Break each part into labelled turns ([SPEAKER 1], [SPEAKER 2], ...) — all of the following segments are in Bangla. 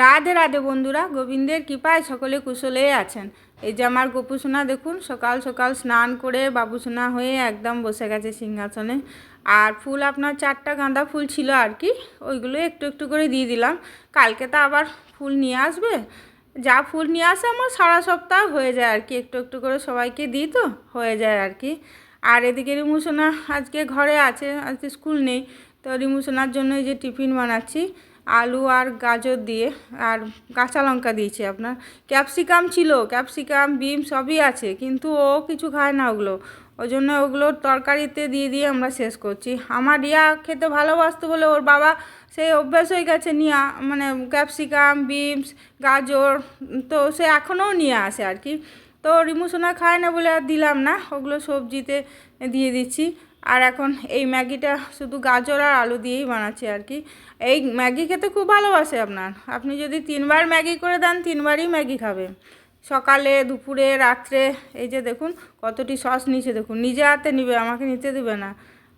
[SPEAKER 1] রাধে রাধে বন্ধুরা, গোবিন্দের কৃপায় সকলে কুশলে আছেন। এই যে আমার গোপুসোনা দেখুন, সকাল সকাল স্নান করে বাবুসোনা হয়ে একদম বসে গেছে সিংহাসনে। আর ফুল আপনার চারটা গাঁদা ফুল ছিল আর কি, ওইগুলো একটু একটু করে দিয়ে দিলাম। কালকে তো আবার ফুল নিয়ে আসবে। যা ফুল নিয়ে আসে আমার সারা সপ্তাহ হয়ে যায় আর কি, একটু একটু করে সবাইকে দিই তো, হয়ে যায় আর কি। আর এদিকে রিমুসোনা আজকে ঘরে আছে, আজকে স্কুল নেই। তো রিমুসোনার জন্য এই যে টিফিন বানাচ্ছি, আলু আর গাজর দিয়ে, আর কাঁচা লঙ্কা দিয়েছি আপনার। ক্যাপসিকাম ছিল, ক্যাপসিকাম, বিম সবই আছে, কিন্তু ও কিছু খায় না ওগুলো। ওই জন্য ওগুলো তরকারিতে দিয়ে দিয়ে আমরা শেষ করছি। আমার রিয়া খেতে ভালোবাসতো বলে ওর বাবা সেই অভ্যাস হয়ে গেছে নিয়ে মানে ক্যাপসিকাম, বিমস, গাজর, তো সে এখনও নিয়ে আসে আর কি। তো রিমুসোনা খায় না বলে আর দিলাম না, ওগুলো সবজিতে দিয়ে দিচ্ছি। আর এখন এই ম্যাগিটা শুধু গাজর আর আলু দিয়েই বানাচ্ছি আর কি। এই ম্যাগি খেতে খুব ভালোবাসে আপনার। আপনি যদি তিনবার ম্যাগি করে দেন, তিনবারই ম্যাগি খাবে। সকালে, দুপুরে, রাত্রে, এই যে দেখুন, কতটি সস নিচে দেখুন, নিজে হাতে নিবে, আমাকে নিতে দেবে না।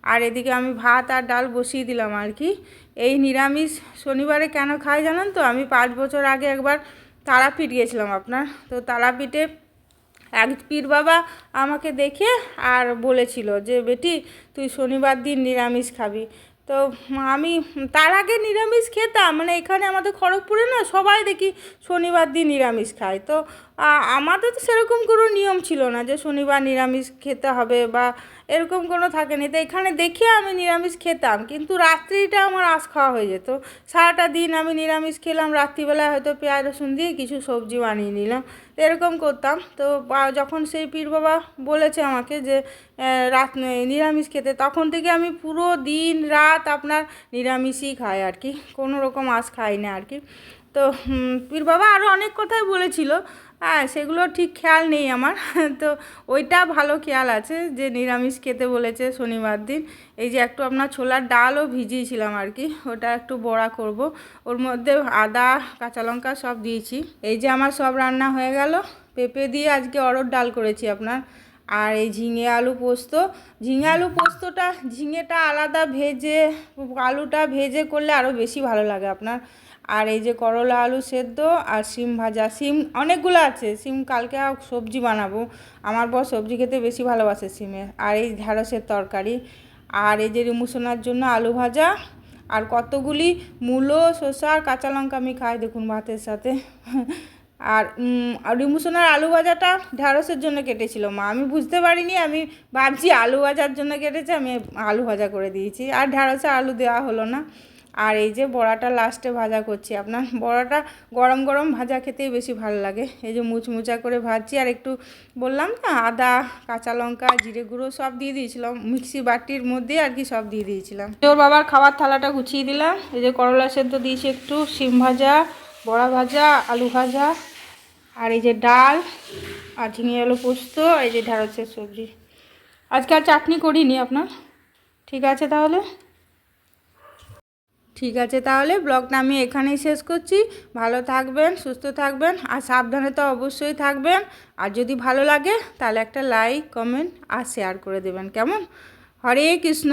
[SPEAKER 1] আর এদিকে আমি ভাত আর ডাল বসিয়ে দিলাম আর কি। এই নিরামিষ শনিবারে কেন খাই জানেন তো? আমি পাঁচ বছর আগে একবার তারাপীঠ গিয়েছিলাম আপনার। তো তারাপীঠে এক পীর বাবা আমাকে দেখে আর বলেছিল যে, বেটি, তুই শনিবার দিন নিরামিষ খাবি। তো আমি তার আগে নিরামিষ খেতাম। মানে এখানে আমাদের খড়গপুরে না সবাই দেখি শনিবার দিন নিরামিষ খায়। তো আমাদের তো সেরকম কোনো নিয়ম ছিল না যে শনিবার নিরামিষ খেতে হবে বা এরকম কোনো থাকেনি। তো এখানে দেখে আমি নিরামিষ খেতাম, কিন্তু রাত্রিটা আমার আঁশ খাওয়া হয়ে যেত। সারাটা দিন আমি নিরামিষ খেলাম, রাত্রিবেলায় হয়তো পেঁয়াজ রসুন দিয়ে কিছু সবজি বানিয়ে নিলাম এরকম করতাম। তো যখন সেই পীর বাবা বলেছে আমাকে যে রাত নিরামিষ খেতে, তখন থেকে আমি পুরো দিন রাত আপনার নিরামিষই খাই আর কি, কোনো রকম আঁশ খাই না আর কি। তো পীর বাবা আরও অনেক কথাই বলেছিল হ্যাঁ সেগুলো ঠিক খেয়াল নেই আমার। তো ওইটা ভালো খেয়াল আছে যে নিরামিষ খেতে বলেছে শনিবার দিন। এই যে একটু আপনার ছোলার ডালও ভিজিয়েছিলাম আর কি, ওটা একটু বড়া করব। ওর মধ্যে আদা, কাঁচা লঙ্কা সব দিয়েছি। এই যে আমার সব রান্না হয়ে গেল। পেঁপে দিয়ে আজকে অরড় ডাল করেছি আপনার। আর এই ঝিঙে আলু পোস্ত। ঝিঙে আলু পোস্তটা, ঝিঙেটা আলাদা ভেজে, আলুটা ভেজে করলে আরও বেশি ভালো লাগে আপনার। আর এই যে করলা, আলু সেদ্ধ আর সিম ভাজা সিম অনেকগুলো আছে সিম কালকে সবজি বানাবো। আমার বর সবজি খেতে বেশি ভালোবাসে সিমের আর এই ঢ্যাঁড়সের তরকারি। আর এই যে রিমুসোনার জন্য আলু ভাজা। আর কতগুলি মূলো, শসা আর কাঁচা লঙ্কা আমি খাই দেখুন ভাতের সাথে। আর রিমুসোনার আলু ভাজাটা ঢ্যাঁড়সের জন্য কেটেছিল মা। আমি বুঝতে পারিনি, আমি ভাবছি আলু ভাজার জন্য কেটেছে, আমি আলু ভাজা করে দিয়েছি। আর ঢ্যাঁড়সে আলু দেওয়া হলো না। আর এই যে বড়াটা লাস্টে ভাজা করছি। আপনার বড়াটা গরম গরম ভাজা খেতেই বেশি ভালো লাগে। এই যে মুচমুচা করে ভাজছি, আর একটু বললাম না, আদা, কাঁচা লঙ্কা, জিরে গুঁড়ো সব দিয়ে দিয়েছিলাম। মিক্সি বাটির মধ্যে আর কি সব দিয়ে দিয়েছিলাম। ওর বাবার খাবার থালাটা গুছিয়ে দিলাম। এই যে করলা সেদ্ধ দিয়েছি একটু, শিম ভাজা, বড়া ভাজা, আলু ভাজা, আর এই যে ডাল, আর ঝিঙে আলু পোস্ত, এই যে ঢেঁড়সের সবজি। আজকে আর চাটনি করিনি আপনার। ঠিক আছে তাহলে? ঠিক আছে তাহলে ব্লগটা আমি এখানেই শেষ করছি। ভালো থাকবেন, সুস্থ থাকবেন আর সাবধানে তো অবশ্যই থাকবেন। আর যদি ভালো লাগে তাহলে একটা লাইক কমেন্ট আর শেয়ার করে দেবেন। কেমন? হরে কৃষ্ণ।